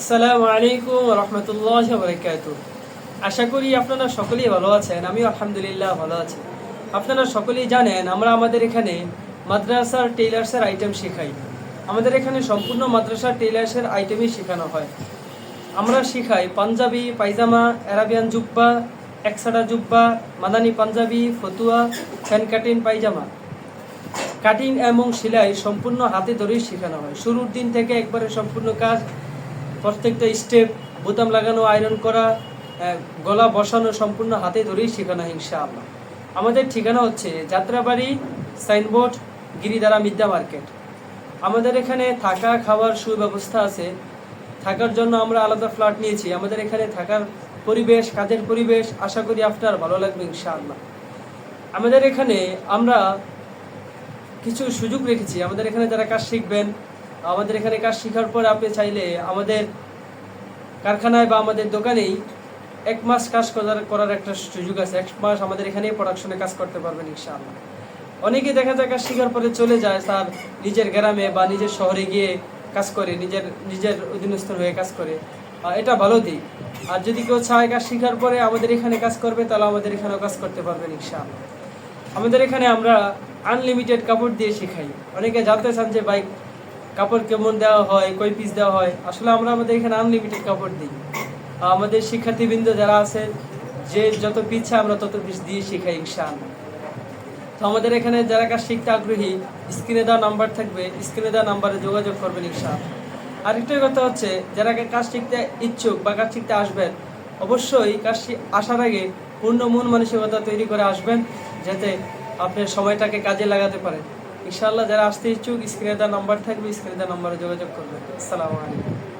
আসসালামু আলাইকুম রহমতুল্লাহ বরকাত আশা করি আপনারা সকলেই ভালো আছেন, আমিও আলহামদুলিল্লাহ ভালো আছি। আপনারা সকলেই জানেন, আমরা আমাদের এখানে মাদ্রাসার টেইলার্সের আইটেম শেখাই। আমাদের এখানে সম্পূর্ণ মাদ্রাসার টেইলার্সের আইটেমই শেখানো হয়। আমরা শেখাই পাঞ্জাবি, পায়জামা, অ্যারাবিয়ান জুব্বা, একসাডা জুব্বা, মাদানি পাঞ্জাবি, ফতুয়া ফ্যান কাটিন পায়জামা। কাটিং এবং সেলাই সম্পূর্ণ হাতে ধরেই শেখানো হয়। শুরুর দিন থেকে একবারে সম্পূর্ণ কাজ প্রত্যেকটা স্টেপ বোতাম লাগানো আয়রন করা গলা বসানো সম্পূর্ণ হাতে ধরেই শেখানো হিংসা ইনশাআল্লাহ। আমাদের ঠিকানা হচ্ছে যাত্রাবাড়ি, সাইনবোর্ড, গিরিধারা মিদ্যা মার্কেট। আমাদের এখানে থাকা, খাওয়ার সুব্যবস্থা আছে। থাকার জন্য আমরা আলাদা ফ্ল্যাট নিয়েছি। আমাদের এখানে থাকার পরিবেশ, কাজের পরিবেশ, আশা করি আপনার ভালো লাগবে ইনশাআল্লাহ। আমাদের এখানে আমরা কিছু সুযোগ রেখেছি। আমাদের এখানে যারা কাজ শিখবেন আমাদের এখানে কাজ শেখার পর আপনি চাইলে আমাদের কারখানায় বা আমাদের দোকানেই এক মাস কাজ করার করার একটা সুযোগ আছে। এক মাস আমাদের এখানেই প্রোডাকশনে কাজ করতে পারবেন ইনশাআল্লাহ। অনেকে দেখা যায় কাজ শেখার পরে চলে যায় তার নিজের গ্রামে বা নিজের শহরে গিয়ে কাজ করে, নিজের নিজের অধীনস্থ হয়ে কাজ করে। এটা ভালো দিক। আর যদি কেউ চায় কাজ শেখার পরে আমাদের এখানে কাজ করবে, তাহলে আমাদের এখানেও কাজ করতে পারবেন ইনশাআল্লাহ। আমাদের এখানে আমরা আনলিমিটেড কাপড় দিয়ে শেখাই। অনেকে জানতে চান যে বাইক কাপড় কেমন দেওয়া হয়, কয় পিস দেওয়া হয়, আসলে আমরা আমাদের এখানে আনলিমিটেড কাপড় দিই। আমাদের শিক্ষার্থীবৃন্দ যারা আছে, যে যত চায় আমরা তত পিস দিয়ে শেখাই, ইনশাআল্লাহ। তো আমাদের এখানে যারা কাজ শিখতে আগ্রহী স্ক্রিনে দেওয়া নাম্বার থাকবে স্ক্রিনে দেওয়া নাম্বারে যোগাযোগ করবেন, ইনশাআল্লাহ। আরেকটা কথা হচ্ছে, যারা কাজ শিখতে ইচ্ছুক বা কাজ শিখতে আসবেন, অবশ্যই কাজ আসার আগে পূর্ণ মন মানসিকতা তৈরি করে আসবেন, যাতে আপনি সময়টাকে কাজে লাগাতে পারেন। ইনশাআল্লাহ যারা আসতে ইচ্ছুক স্ক্রিনে দেওয়া নাম্বার থাকবে স্ক্রিনে দেওয়া নাম্বারে যোগাযোগ করবেন। আসসালামু আলাইকুম।